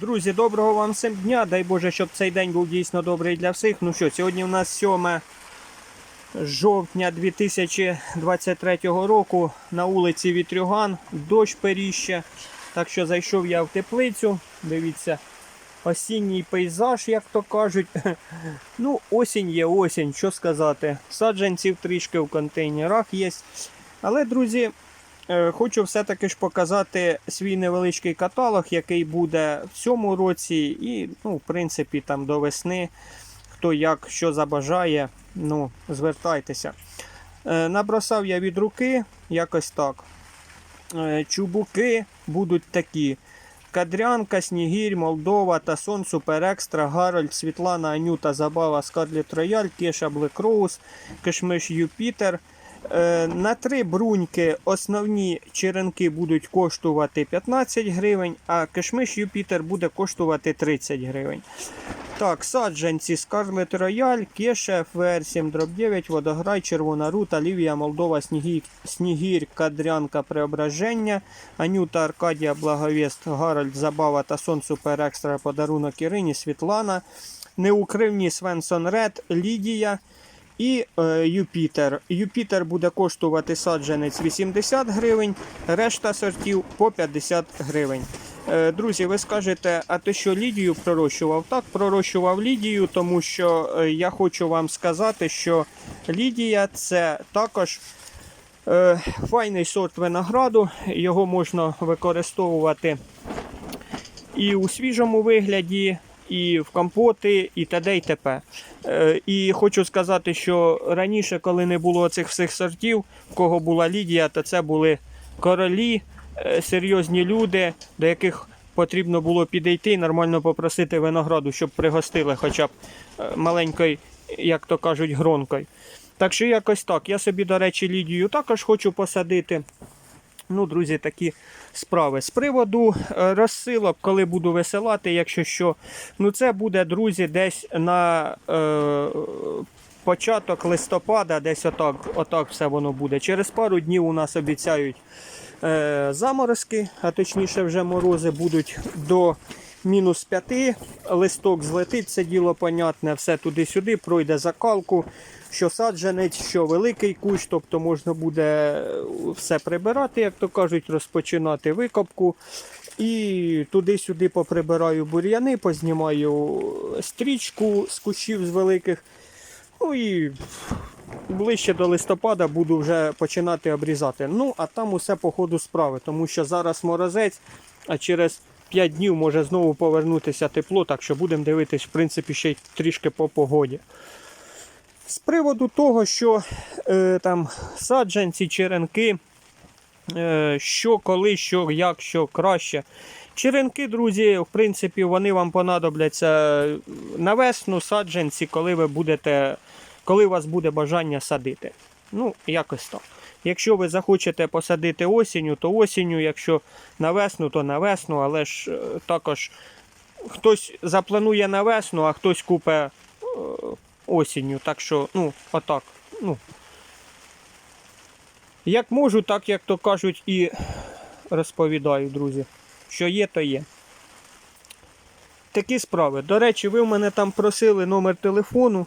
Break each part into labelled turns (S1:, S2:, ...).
S1: Друзі, доброго вам всім дня. Дай Боже, щоб цей день був дійсно добрий для всіх. Ну що, сьогодні у нас 7 жовтня 2023 року. На вулиці Вітрюган, дощ періще. Так що зайшов я в теплицю. Дивіться, осінній пейзаж, як то кажуть. Ну, осінь є осінь, що сказати. Саджанців трішки в контейнерах є. Але, друзі, Хочу все-таки ж показати свій невеличкий каталог, який буде в цьому році, і, ну, в принципі, там до весни, хто як що забажає, ну, звертайтеся. Е, Набросав я від руки, якось так. Е, Чубуки будуть такі. Кадрянка, Снігір, Молдова, Тасон, Супер Екстра, Гарольд, Світлана, Анюта, Забава, Скарлет Рояль, Кеша, Блек Роуз, Кишмиш Юпітер. Е, На три бруньки основні черенки будуть коштувати 15 гривень, а кишмиш Юпітер буде коштувати 30 гривень. Так, саджанці Scarlet Royal, FR7 Drop 9, Водограй, Червона Рута, Лівія, Молдова, Снігір, Снігір Кадрянка, Преображення, Анюта, Аркадія, Благовіст, Гарольд, Забава та Сон Супер Подарунок Ірині, Світлана, Неукривні Свенсон Ред, Лідія і е, Юпітер. Юпітер буде коштувати саджанець 80 гривень, решта сортів по 50 гривень. Е, Друзі, ви скажете, а ти що Лідію пророщував? Так, пророщував Лідію, тому що е, я хочу вам сказати, що Лідія це також е, файний сорт винограду. Його можна використовувати і у свіжому вигляді, і в компоти, і т.д. і т.п. Е, І хочу сказати, що раніше, коли не було цих всіх сортів, в кого була Лідія, то це були королі, е, серйозні люди, до яких потрібно було підійти нормально попросити винограду, щоб пригостили хоча б е, маленькою, як то кажуть, гронкою. Так що якось так. Я собі, до речі, Лідію також хочу посадити. Ну, друзі, такі справи. З приводу е, розсилок, коли буду висилати, якщо що, ну це буде, друзі, десь на е, початок листопада, десь отак, отак все воно буде. Через пару днів у нас обіцяють е, заморозки, а точніше вже морози будуть до мінус 5. Листок злетить, це діло понятне, все туди-сюди, пройде закалку. Що саджанець, що великий кущ, тобто можна буде все прибирати, як то кажуть, розпочинати викопку. І туди-сюди поприбираю бур'яни, познімаю стрічку з кущів з великих. Ну і ближче до листопада буду вже починати обрізати. Ну, а там усе по ходу справи, тому що зараз морозець, а через 5 днів може знову повернутися тепло, так що будемо дивитись, в принципі, ще й трішки по погоді. З приводу того, що е, там саджанці, черенки, е, що коли, що як, що краще. Черенки, друзі, в принципі, вони вам понадобляться на весну, саджанці, коли ви будете, коли у вас буде бажання садити. Ну, якось так. Якщо ви захочете посадити осінню, то осінню, якщо на весну, то на весну, але ж е, також хтось запланує на весну, а хтось купе е, осінню. Так що, ну, отак. Ну. Як можу, так як то кажуть, і розповідаю, друзі. Що є, то є. Такі справи. До речі, ви в мене там просили номер телефону.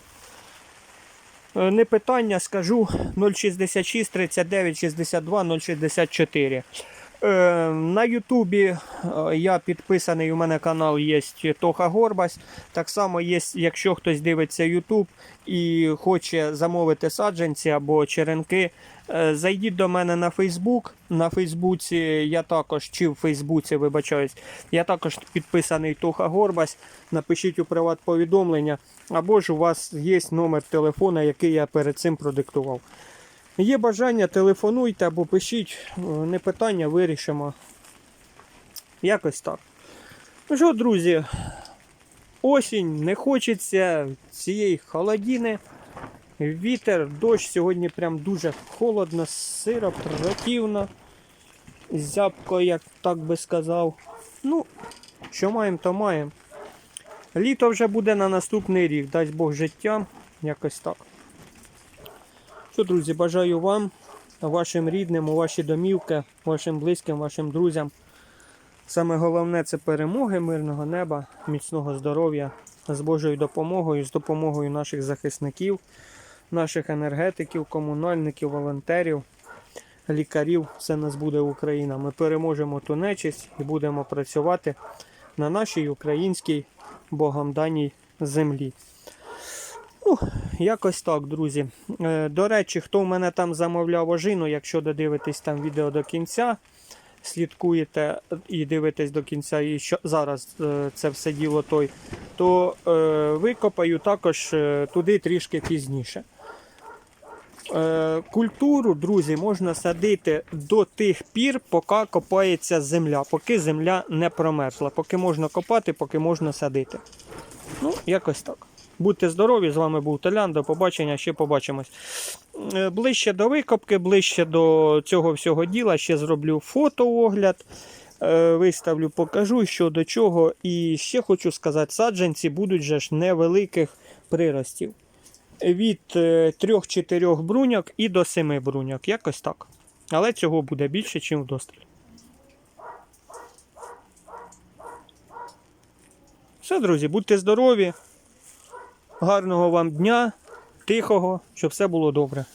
S1: Е, Не питання, скажу 066 39 62 064. Е, На Ютубі е, я підписаний, у мене канал є Тоха Горбась. Так само є, якщо хтось дивиться Ютуб і хоче замовити саджанці або черенки, е, зайдіть до мене на Фейсбук. На Фейсбуці я також, чи в Фейсбуці, вибачаюсь, я також підписаний Тоха Горбась. Напишіть у приват повідомлення, або ж у вас є номер телефона, який я перед цим продиктував. Є бажання, телефонуйте або пишіть, е, не питання, вирішимо. Якось так. Ну що, друзі, осінь, не хочеться цієї холодіни. Вітер, дощ, сьогодні прям дуже холодно, сиро, противно. Зябко, як так би сказав. Ну, що маємо, то маємо. Літо вже буде на наступний рік, дасть Бог життя, якось так. Що, друзі, бажаю вам, вашим рідним, у ваші домівки, вашим близьким, вашим друзям Саме головне це перемоги, мирного неба, міцного здоров'я з Божою допомогою, з допомогою наших захисників, наших енергетиків, комунальників, волонтерів, лікарів. Все нас буде Україна. Ми переможемо ту нечисть і будемо працювати на нашій українській Богом даній землі. Ну, якось так, друзі. Е, До речі, хто в мене там замовляв ожину, якщо додивитесь там відео до кінця, слідкуєте і дивитесь до кінця, і що зараз е, це все діло той, то е, викопаю також туди трішки пізніше. Культуру, друзі, можна садити до тих пір, поки копається земля, поки земля не промерзла. Поки можна копати, поки можна садити. Ну, якось так. Будьте здорові, з вами був Толян. До побачення, ще побачимось. Е, Ближче до викопки, ближче до цього всього діла, ще зроблю фотоогляд. е, Виставлю, покажу, що до чого. І ще хочу сказати, саджанці будуть же ж невеликих приростів. Від 3-4 бруньок і до 7 бруньок. Якось так. Але цього буде більше, ніж вдосталь. Все, друзі, будьте здорові. Гарного вам дня, тихого, щоб все було добре.